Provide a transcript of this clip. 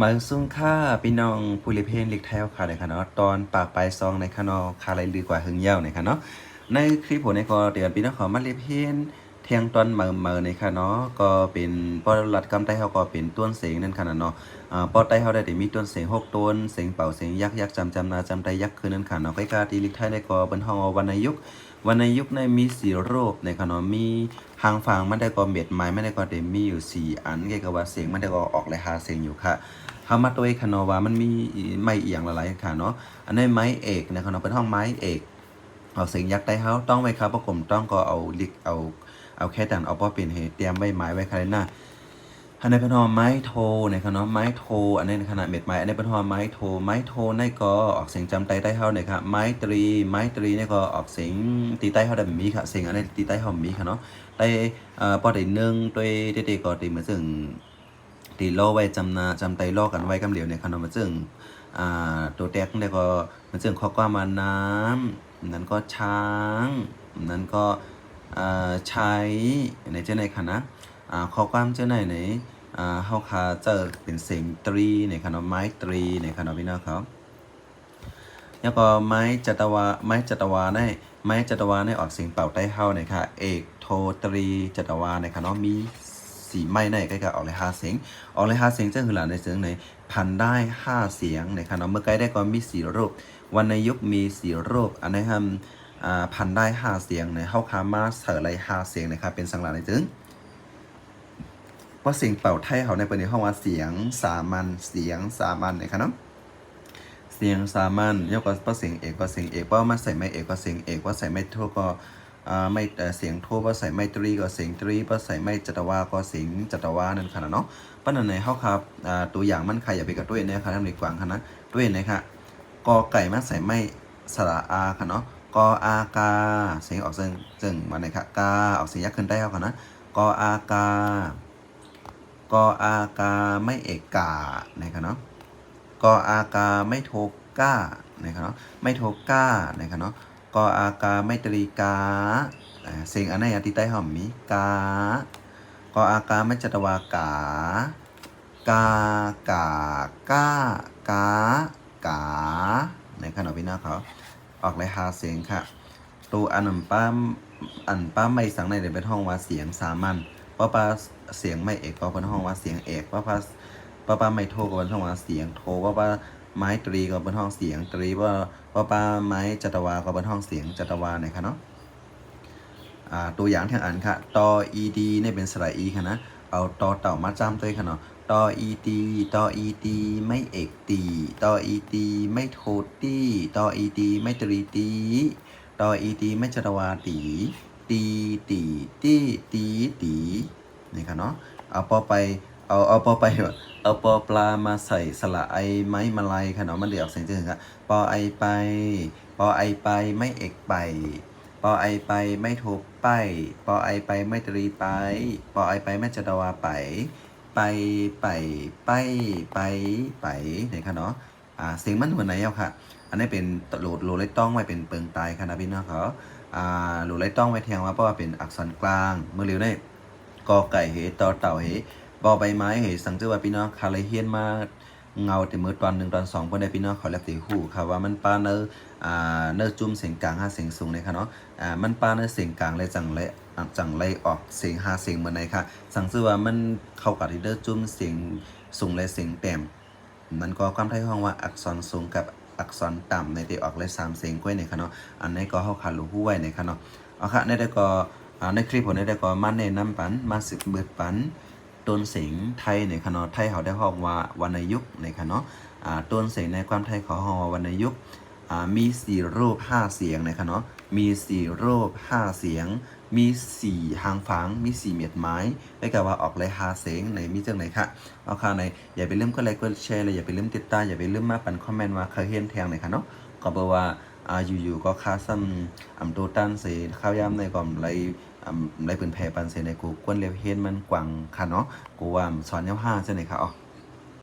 มาซุ้งค่าพี่น้องผู้ลิเพนลิกแถวค่ะในค่ะเนาะตอนปากปลายซองในค่ะเนาะคาไรลือกว่าหึงเยาในค่ะเนาะในคลิปผมในก็เตือนพี่น้องขอมาลิเพนเที่ยงตอนเมื่อเมื่อในค่ะเนาะก็เป็นปอรัดกำไตเฮาก็เป็นต้นเสียงนั่นค่ะเนาะอ่าปอไตเฮาได้แต่มีต้นเสียงหกต้นเสียงเป่าเสียงยักยักจำจำนาจำไตยักคือนั่นค่ะเนาะใกล้กาตีลิกไทยในก็เป็นห้องวรรณยุกต์ วรรณยุกต์ในมีสีโรูปในค่ะเนาะมีหางฟางมันได้ก็เม็ดไม้ไม่ได้ก็เต็มมีอยู่สี่อันเกกว่าเสียงมันได้ก็ออกเลยหาเสียงอยู่ค่ะเฮามาตัวเอกคานอว่ามันมีไม้เอียงหลายๆค่ะเนาะอันนี้ไม้เอกในะครับเนาะเป็นห้องไม้เอกเอาเสียงยักษ์ได้เฮาต้องไว้ครับประกมต้องก็เอาลิกเอาเอาแค่ดันเอาป้อเป็นเหตุเตรียมใบไม้ไว้ค่ะเลยนะ อันนี้เป็นหอไม้โทในครับเนาะไม้โท อันนี้ขนาดเม็ดไม้อันนี้เป็นหอไม้โท ไม้โทนี่ก็ออกเสียงจำไตได้เฮาเนี่ยครับไม้ตรี ไม้ตรีนี่ก็ออกเสียงตีใต้เฮาได้แบบนี้ค่ะเสียงอันนี้ตีใต้เฮามีค่ะเนาะได้เอ่อปอได้หนึ่งตัวเด็กๆก็ตีเหมือนซึ่งตีโลไว้จำนาจำไตโลกันไว้กำเหลียวในขนมมันจึงอ่าตัวแตกเนี่ยก็มันจึงข้อความมาน้ำนั้นก็ช้าง นั้นก็อ่าใช้ในเจ้าในคณะ ข้อความเจ้าในไหนเฮาคาเจอเป็นเสียงตรีในขนมไม้ตรีในขนมพี่น้องครับแล้วก็ไม้จัตวาไม้จัตวาในไม้จัตวาในออกเสียงเป่าใต้เฮาเนี่ยค่ะเอกโทตรีจัตวาในขนมมีสีไม้ในใก็จะออกเลยห้าเสียงออกเลยห้าเสียงเจะคือหลานในเสียงไหนพันได้ห้าเสียงในขณะเมื่อไกล้ได้ก็มีสีรูปวันในยุคมีสีรูปอันนี้ทำพันได้ห้าเสียงในเข้าคามาเสร์ไรห้าเสียงนะครับเป็นสังหลานในจึงเพ ราะเสียงเป่าไทยเขาในประเด็นห้องว่าเสียงสามัญเสียงสามัญนะครับเนาะเสียงสามัญยกก็เพราะเสียงเอกก็เสียงเอกเพราะมาใส่ไม่เอกก็เสียงเอกว่าใส่ไม่โทก็อ่าไม่เสียงโทว่าใส่ไม่ตรีก็เสียงตรีว่าใส่ไม่จัตวาก็เสียงจัตวานั่นค่ะเนาะปั้นในเฮาครับอ่าตัวอย่างมันใครอย่าไปกับตัวเองนะครับทำในกวางค่ะนะตัวเองนะคะกอไก่มาใส่ไม่สระอาค่ะเนาะกออากาเสียงออกเสียงจึงมาในค่ะกาออกเสียงยักษ์ขึ้นได้เอาค่ะนะกออากา กออากาไม่เอกกานะครับเนาะกออากาไม่โทก้านะครับเนาะไม่โทก้านะครับเนาะกออากาไม่ตรีกาเสียงอันไหนอติใต้หอมมีกากออากาไม่จัตวากากากากากากาในขณะพี่น้าเขาออกเลยหาเสียงค่ะตัวอันนันป้ามอันป้าไม่สังในเดี๋ยวเป็นห้องว่าเสียงสามัญ ป้าป้าเสียงไม่เอกก็เป็นห้องว่าเสียงเอกป้าป้าป้าป้าไม่โทก็เป็นห้องว่าเสียงโทป้าป้าไม้ตรีก็เป็นห้องเสียงตรีว่าป้าป้าไม้จัตวาก็เป็นห้องเสียงจัตวาไหนคะเนาะตัวอย่างที่อ่านค่ะตอ ed เนี่ยเป็นสระอีค่ะนะเอาตอเต่ามาจำตัวค่ะเนาะตอ ed ตอ ed ไม่เอกตีตอ ed ไม่โทตีตอ ed ไม่ตรีตีตออีตี ไม่จัตวาตี ตีตีตีตีตีนี่ค่ะเนาะเอาปอไปเอาเอาปอไปเอาปอปลามาใส่สระไอไม้มาลายค่ะเนาะมันเดี๋ยวเสียงจะถึงอะปอไอไป ปอไอไปไม่เอกไป ปอไอไปไม่โทไป ปอไอไปไม่ตรีไป ปอไอไปไม่จัตวาไป ไปไปไปไปไปนี่ค่ะเนาะอ่าเสียงมันเหมือนไหนเอาค่ะ อันนี้เป็นโหลดโหลดไล่ต้องไว้เป็นเปิงตายคณะพี่น้องเขา อ่าโหลดไล่ต้องไว้แทงว่าเพราะว่าเป็นอักษรกลาง เมื่อเร็วได้กอไก่เหต่อเต่าเหบอใบไม้เหสังเจอว่าพี่น้องคาเลเฮียนมาเงาแต่มือตอนหนึ่งตอนสองเพื่อนได้พี่น้องเขาเรียกตีหูค่ะว่ามันป้าเนออ่าเนอจุ่มเสียงกลางห้าเสียงสูงเลยค่ะเนาะอ่ามันป้าเนอเสียงกลางเลยจังเลยจังเลยออกเสียงห้าเสียงเหมือนไหนค่ะ สังเจอว่ามันเข้ากับที่เดอจุ่มเสียงสูงเลยเสียงแต้มมันก็ความไทยห้องว่าอักษรสูงกับ อักษรต่ำในที่ออกเลยสามเสียงก้วยในคะเนาะอันนี้ก็เข้าขาดรู้ผู้ไว้ในคะเนาะเอาค่ะในได้ก็ในคลิปผมได้ก็มาแนะนำปันมาสึกเบิดปันต้นเสียงไทยในคะเนาะไทยเขาได้ห้องว่าวรรณยุกในคะเนาะอ่าต้นเสียงในความไทยเขาห้องว่าวรรณยุกอ่ามีสี่รูปห้าเสียงในคะเนาะมีสี่รูปห้าเสียง มีสี่หางฝังมีสี่เม็ดไม้ได้กับว่าออกเลหาเสงในมีจังไหนคะเอาค่ะในอย่าไปลืมกดไลค์กดแชร์เลยอย่าไปลืมติดตามอย่าไปลืมมาปันคอมเมนต์ว่าเคยเห็นแทงไหนคะเนาะก็บอกว่าอ่าอยู่ๆก็คาซ้ำอ่ำโตตันเสข้าวยามในก่อมไรอ่ำไรปืนแผ่ปันเสในกูกวนเลียวเห็นมันกว่างค่ะเนาะกูว่าสอนเย้าห้าจังไหนคะอ๋อ